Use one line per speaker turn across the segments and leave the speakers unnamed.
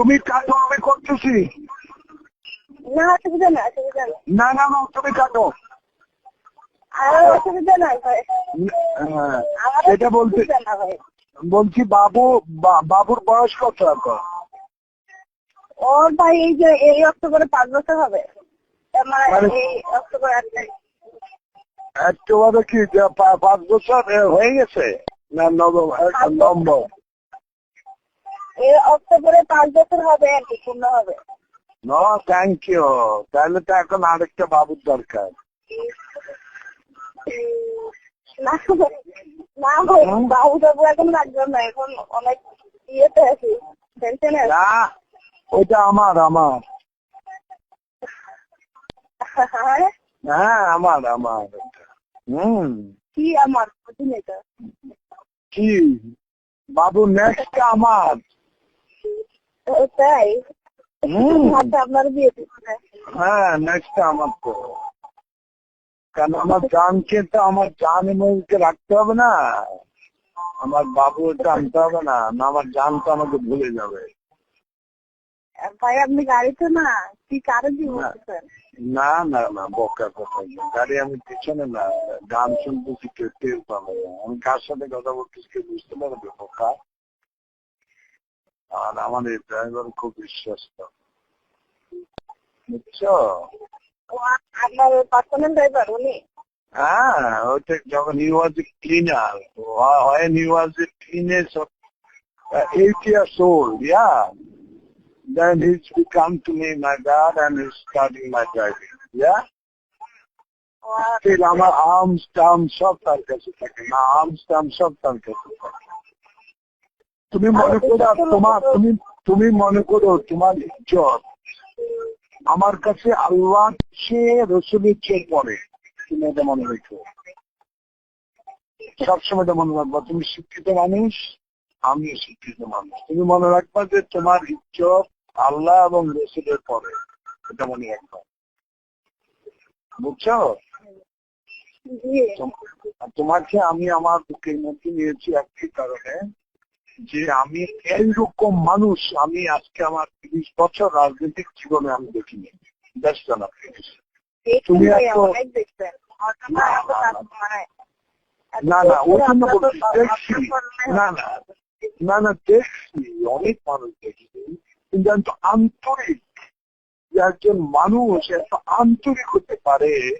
তুমি কাটো আমি করতেছি।
না অসুবিধা না অসুবিধা না
না না তুমি কাটো।
অসুবিধা নাই
হ্যাঁ, এটা বলতে বলছি বাবু বাবুর বয়স কত এখন?
ওর ভাই এই যে এই অক্টোবরে পাঁচ বছর হবে।
মানে-
এই অক্টোবর
কি পাঁচ বছর হয়ে গেছে? না নবম। নবম
এই অক্টোবরে পাঁচ বছর হবে আর কি পূর্ণ হবে।
নো থ্যাংক ইউ তাহলে তো এখন আরেকটা বাবুর দরকার।
না বাবু টাবু এখন লাগবে না এখন অনেক ইয়েতে আছি টেনশনে
না ওইটা আমার আমার।
হ্যাঁ?
আমার আমার হুম।
কি আমার? বুঝিনি
কি? বাবু নেক্সট আমার।
তাই? আচ্ছা আপনার বিয়ে
হ্যাঁ নেক্সট আমার তো। কারণ আমার জানকে তো আমার জান মধ্যে রাখতে হবে না। আমার বাবু জানতে হবে না। না আমার জান তো আমাকে ভুলে যাবে।
ভাই আপনি গাড়িতে না? কি কারও
না। না না না বকা কথা গাড়ি আমি পিছনে না গান শুনতেছি কেউ টের পাবে না। আমি কার সাথে কথা বলতেছি বুঝতে পারবে বোকা? আর আমার এই ড্রাইভার খুব বিশ্বস্ত বুঝছো
ও আ- আপনার পার্সোনাল ড্রাইভার উনি
হ্যাঁ ওইটা যখন he was a cleaner when he was a teenage of uh, eight years old yeah then he's become to me my dad and he's starting my driving yeah
O a-
still আমার arms term সব তার কাছে থাকে না arms term সব তার কাছে থাকে তুমি মনে করো তোমার তুমি তুমি মনে করো তোমার ইজ্জত। আমার কাছে আল্লাহ চেয়ে রসুলের চেয়ে পরে। তুমি এটা মনে রেখো। সবসময় এটা মনে রাখবা তুমি শিক্ষিত মানুষ আমিও শিক্ষিত মানুষ। তুমি মনে রাখবা যে তোমার ইজ্জত আল্লাহ এবং রসুলের পরে। এটা মনে রাখবা। বুঝছ? তোমাকে আমি আমার বুকের মধ্যে নিয়েছি একটি কারণে। যে আমি এইরকম মানুষ আমি আজকে আমার তিরিশ বছর রাজনৈতিক জীবনে আমি দেখিনি। ব্যস্ত না তুমি না,
না,
ওই জন্য বলছি দেখছি। না না না না দেখছি। অনেক মানুষ দেখছি। কিন্তু এত আন্তরিক যে একজন মানুষ এত আন্তরিক হতে পারে।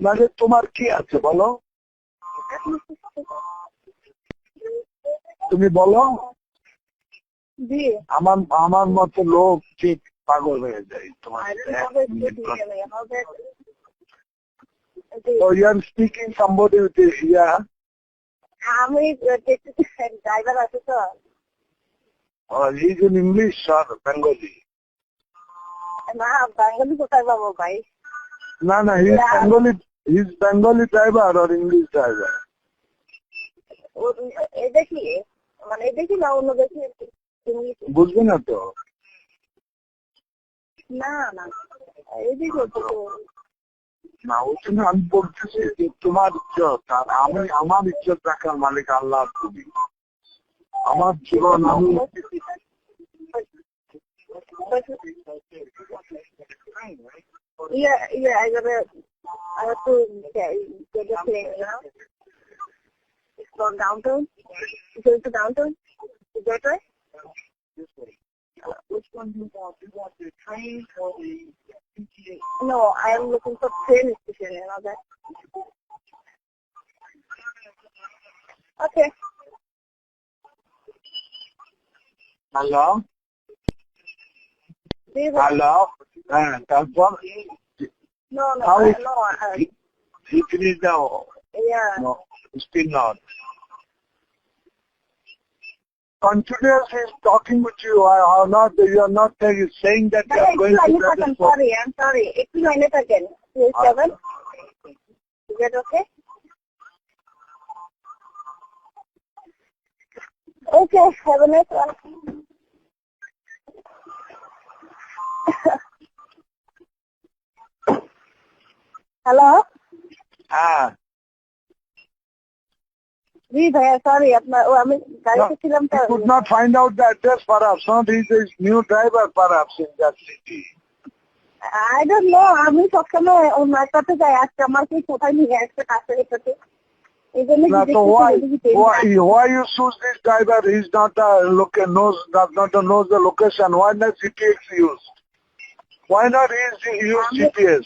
নাহলে তোমার কি আছে বলো? তুমি বলো। আমার আমার মতো লোক ঠিক পাগল হয়ে যায় তোমার স্পিকিং সম্বন্ধে oh,
না
না
his
Bengali his Bengali driver English driver
দেখি। মানে দেখি না অন্য দেখি
বুঝবে না তো।
না না।
ওই জন্য আমি বলতেছি যে তোমার ইজ্জত আর আমি আমার ইজ্জত রাখার মালিক আল্লাহ তুমি। আমার জীবন আমি
Yeah, yeah, I gotta, I have to get, get the plane, you know? from downtown? Going to downtown? Is that right?
Which one do you want? Do you want the train or the PTA?
No, I am looking for train station and all that. Okay.
Hello? Hello? Uh, confirm?
No, no,
How is,
no. Uh,
it is now.
Yeah.
No, still not. Continuous is talking with you. I are not. You are not uh, saying that you
But
are going
actually,
to
I'm sorry, I'm sorry. It's minute again. Three seven. Is that okay? Okay, have a nice one. Hello?
Ah,
জি ভাইয়া sorry আপনার ও আমি গাড়িতে ছিলাম তো
You could not find out the address perhaps, not he's a new driver perhaps in that city.
I don't know আমি সবসময় ওনার কাছে যাই আজকে আমার কি কোথায় নিয়ে আসছে কাছে সাথে এই জন্য
Now,
জিজ্ঞেস
so why,
করছি যদি change
why,
হয়।
why you choose this driver? He's not a look knows does not knows the location. Why not GPX used? Why not use use GPS?